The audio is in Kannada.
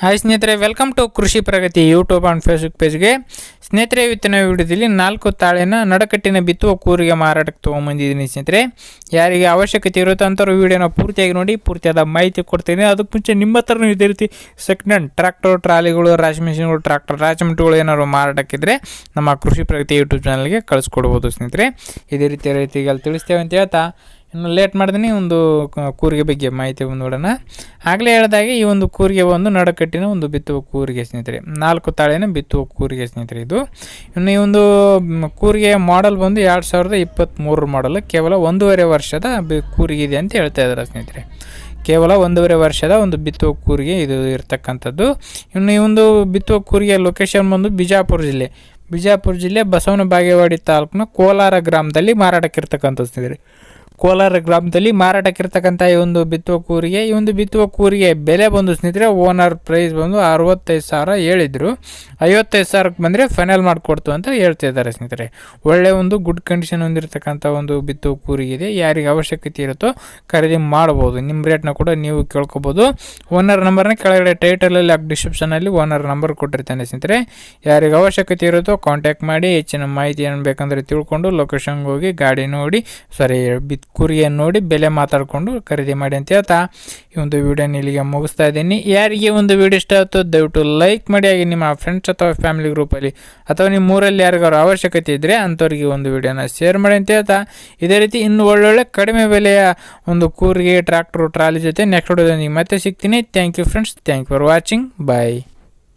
ಹಾಯ್ ಸ್ನೇಹಿತರೆ welcome to Krishi Pragati YouTube and Facebook ಪೇಜ್ಗೆ ಸ್ನೇಹಿತರೆ, ಇವತ್ತಿನ ವಿಡಿಯೋದಲ್ಲಿ ನಾಲ್ಕು ತಾಳೆನ ನಡಕಟ್ಟಿನ ಬಿತ್ತುವ ಕೂರಿಗೆ ಮಾರಾಟಕ್ಕೆ ತೊಗೊಂಬಂದಿದ್ದೀನಿ ಸ್ನೇಹಿತರೆ. ಯಾರಿಗೆ ಅವಶ್ಯಕತೆ ಇರುತ್ತೋ ಅಂಥವ್ರು ವೀಡಿಯೋನ ಪೂರ್ತಿಯಾಗಿ ನೋಡಿ, ಪೂರ್ತಿಯಾದ ಮಾಹಿತಿ ಕೊಡ್ತೀನಿ. ಅದಕ್ಕೆ ಮುಂಚೆ ನಿಮ್ಮ ಹತ್ರನೂ ಇದೇ ರೀತಿ ಸೆಕೆಂಡ್ ಹ್ಯಾಂಡ್ ಟ್ರ್ಯಾಕ್ಟರ್ ಟ್ರಾಲಿಗಳು ರಾಶಿ ಮಿಷಿನ್ಗಳು ಟ್ರ್ಯಾಕ್ಟರ್ ರಾಜಮಂಟಿಗಳು ಏನಾದ್ರು ಮಾರಾಟಕ್ಕಿದ್ರೆ ನಮ್ಮ ಕೃಷಿ ಪ್ರಗತಿ ಯೂಟ್ಯೂಬ್ ಚಾನಲ್ಗೆ ಕಳಿಸ್ಕೊಡ್ಬೋದು ಸ್ನೇಹಿತರೆ. ಇದೇ ರೀತಿ ರೀತಿಗೆ ಅಲ್ಲಿ ತಿಳಿಸ್ತೇವೆ ಅಂತ ಹೇಳ್ತಾ ಇನ್ನು ಲೇಟ್ ಮಾಡ್ತೀನಿ, ಒಂದು ಕೂರಿಗೆ ಬಗ್ಗೆ ಮಾಹಿತಿ ಬಂದು ನೋಡೋಣ. ಆಗಲೇ ಹೇಳಿದಾಗೆ ಈ ಒಂದು ಕೂರಿಗೆ ಒಂದು ನಡುಕಟ್ಟಿನ ಒಂದು ಬಿತ್ತುವ ಕೂರಿಗೆ ಸ್ನೇಹಿತರೆ, ನಾಲ್ಕು ತಾಳಿನ ಬಿತ್ತುವ ಕೂರಿಗೆ ಸ್ನೇಹಿತರೆ ಇದು. ಇನ್ನು ಈ ಒಂದು ಕೂರಿಗೆ ಮಾಡಲ್ ಬಂದು ಎರಡು ಸಾವಿರದ ಇಪ್ಪತ್ತ್ಮೂರರ ಮಾಡಲ್ ಕೇವಲ ಒಂದೂವರೆ ವರ್ಷದ ಕೂರಿಗೆ ಇದೆ ಅಂತ ಹೇಳ್ತಾ ಇದ್ದಾರೆ ಸ್ನೇಹಿತರೆ. ಕೇವಲ ಒಂದೂವರೆ ವರ್ಷದ ಒಂದು ಬಿತ್ತುವ ಕೂರಿಗೆ ಇದು ಇರತಕ್ಕಂಥದ್ದು. ಇನ್ನು ಈ ಒಂದು ಬಿತ್ತುವ ಕೂರಿಗೆ ಲೊಕೇಶನ್ ಬಂದು ಬಿಜಾಪುರ ಜಿಲ್ಲೆ. ಬಿಜಾಪುರ ಜಿಲ್ಲೆ ಬಸವನ ಬಾಗೇವಾಡಿ ತಾಲೂಕಿನ ಕೋಲಾರ ಗ್ರಾಮದಲ್ಲಿ ಮಾರಾಟಕ್ಕಿರ್ತಕ್ಕಂಥ ಸ್ನೇಹಿತರೆ. ಕೋಲಾರ ಗ್ರಾಮದಲ್ಲಿ ಮಾರಾಟಕ್ಕಿರ್ತಕ್ಕಂಥ ಈ ಒಂದು ಬಿತ್ತುವ ಕೂರಿಗೆ, ಈ ಒಂದು ಬಿತ್ತುವ ಕೂರಿಗೆ ಬೆಲೆ ಬಂದು ಸ್ನೇಹಿತರೆ ಓನರ್ ಪ್ರೈಸ್ ಬಂದು ಅರವತ್ತೈದು ಸಾವಿರ ಹೇಳಿದರು. ಐವತ್ತೈದು ಸಾವಿರಕ್ಕೆ ಬಂದರೆ ಫೈನಲ್ ಮಾಡಿಕೊಡ್ತು ಅಂತ ಹೇಳ್ತಾ ಇದ್ದಾರೆ ಸ್ನೇಹಿತರೆ. ಒಳ್ಳೆ ಒಂದು ಗುಡ್ ಕಂಡೀಷನ್ ಹೊಂದಿರತಕ್ಕಂಥ ಒಂದು ಬಿತ್ತುವ ಕೂರಿಗೆ ಇದೆ ಯಾರಿಗೆ ಅವಶ್ಯಕತೆ ಇರುತ್ತೋ ಖರೀದಿ ಮಾಡ್ಬೋದು. ನಿಮ್ಮ ರೇಟ್ನ ಕೂಡ ನೀವು ಕೇಳ್ಕೊಬೋದು. ಓನರ್ ನಂಬರ್ನ ಕೆಳಗಡೆ ಟೈಟಲಲ್ಲಿ ಡಿಸ್ಕ್ರಿಪ್ಷನಲ್ಲಿ ಓನರ್ ನಂಬರ್ ಕೊಟ್ಟಿರ್ತಾನೆ ಸ್ನೇಹಿತರೆ. ಯಾರಿಗೆ ಅವಶ್ಯಕತೆ ಇರುತ್ತೋ ಕಾಂಟ್ಯಾಕ್ಟ್ ಮಾಡಿ, ಹೆಚ್ಚಿನ ಮಾಹಿತಿ ಏನು ಬೇಕಂದರೆ ತಿಳ್ಕೊಂಡು ಲೊಕೇಶನ್ಗೆ ಹೋಗಿ ಗಾಡಿ ನೋಡಿ ಸರಿ ಬಿತ್ ಕುರಿಯನ್ನು ನೋಡಿ ಬೆಲೆ ಮಾತಾಡಿಕೊಂಡು ಖರೀದಿ ಮಾಡಿ ಅಂತ ಹೇಳ್ತಾ ಈ ಒಂದು ವಿಡಿಯೋನ ಇಲ್ಲಿಗೆ ಮುಗಿಸ್ತಾ ಇದ್ದೀನಿ. ಯಾರಿಗೆ ಒಂದು ವಿಡಿಯೋ ಇಷ್ಟ ಆಯ್ತು ದಯವಿಟ್ಟು ಲೈಕ್ ಮಾಡಿ, ಹಾಗೆ ನಿಮ್ಮ ಫ್ರೆಂಡ್ಸ್ ಅಥವಾ ಫ್ಯಾಮಿಲಿ ಗ್ರೂಪಲ್ಲಿ ಅಥವಾ ನಿಮ್ಮ ಊರಲ್ಲಿ ಯಾರಿಗಾರು ಅವಶ್ಯಕತೆ ಇದ್ದರೆ ಅಂಥವ್ರಿಗೆ ಒಂದು ವಿಡಿಯೋನ ಶೇರ್ ಮಾಡಿ ಅಂತ ಹೇಳ್ತಾ. ಇದೇ ರೀತಿ ಇನ್ನು ಒಳ್ಳೊಳ್ಳೆ ಕಡಿಮೆ ಬೆಲೆಯ ಒಂದು ಕೂರಿಗೆ ಟ್ರ್ಯಾಕ್ಟ್ರು ಟ್ರಾಲಿ ಜೊತೆ ನೆಕ್ಸ್ಟ್ ವಿಡಿಯೋದೊಂದಿಗೆ ಮತ್ತೆ ಸಿಗ್ತೀನಿ. Thank you friends thank you for watching bye